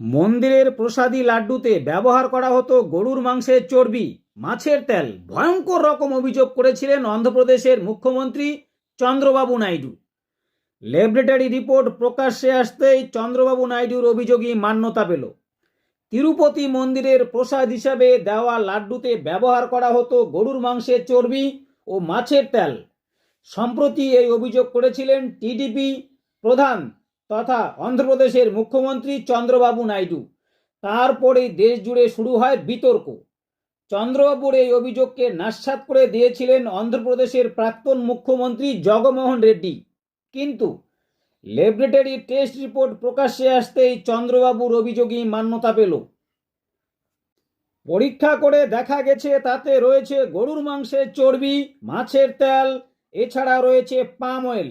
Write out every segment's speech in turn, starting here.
মন্দিরের প্রসাদী লাড্ডুতে ব্যবহার করা হতো গরুর মাংসের চর্বি। মাছের তেল। ভয়ঙ্কর রকম অভিযোগ করেছিলেন অন্ধ্রপ্রদেশের মুখ্যমন্ত্রী চন্দ্রবাবু নাইডু। ল্যাবরেটরি রিপোর্ট প্রকাশ্যে আসতেই চন্দ্রবাবু নাইডুর অভিযোগই মান্যতা পেল। তিরুপতি মন্দিরের প্রসাদ হিসাবে দেওয়া লাড্ডুতে ব্যবহার করা হতো গরুর মাংসের চর্বি ও মাছের তেল। সম্প্রতি এই অভিযোগ করেছিলেন টিডিপি প্রধান তথা অন্ধ্রপ্রদেশের মুখ্যমন্ত্রী চন্দ্রবাবু নাইডু। তারপরেই দেশ জুড়ে শুরু হয় বিতর্ক। চন্দ্রবাবুর এই অভিযোগকে নাস্বাত করে দিয়েছিলেন অন্ধ্রপ্রদেশের প্রাক্তন মুখ্যমন্ত্রী জগমোহন রেড্ডি। কিন্তু ল্যাবরেটরি টেস্ট রিপোর্ট প্রকাশ্যে আসতেই চন্দ্রবাবুর অভিযোগই মান্যতা পেল। পরীক্ষা করে দেখা গেছে, তাতে রয়েছে গরুর মাংসের চর্বি, মাছের তেল, এছাড়া রয়েছে পাম অয়েল।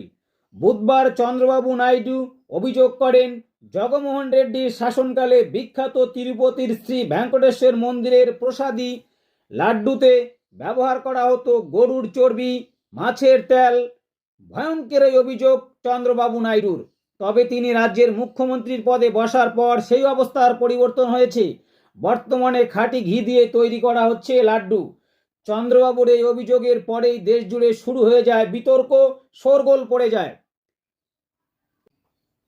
বুধবার চন্দ্রবাবু নাইডু অভিযোগ করেন, জগমোহন রেড্ডির শাসনকালে বিখ্যাত তিরুপতির শ্রী ভেঙ্কটেশ্বর মন্দিরের প্রসাদী লাড্ডুতে ব্যবহার করা হতো গরুর চর্বি, মাছের তেল। ভয়ঙ্কর এই অভিযোগ চন্দ্রবাবু নাইডুর। তবে তিনি রাজ্যের মুখ্যমন্ত্রীর পদে বসার পর সেই অবস্থার পরিবর্তন হয়েছে। বর্তমানে খাঁটি ঘি দিয়ে তৈরি করা হচ্ছে লাড্ডু। চন্দ্রবাবুর এই অভিযোগের পরেই দেশ জুড়ে শুরু হয়ে যায় বিতর্ক, শোরগোল পড়ে যায়।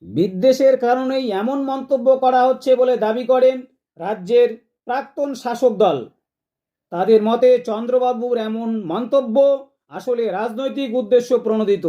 বিদ্বেষের কারণেই এমন মন্তব্য করা হচ্ছে বলে দাবি করেন রাজ্যের প্রাক্তন শাসক দল। তাদের মতে চন্দ্রবাবুর এমন মন্তব্য আসলে রাজনৈতিক উদ্দেশ্য প্রণোদিত।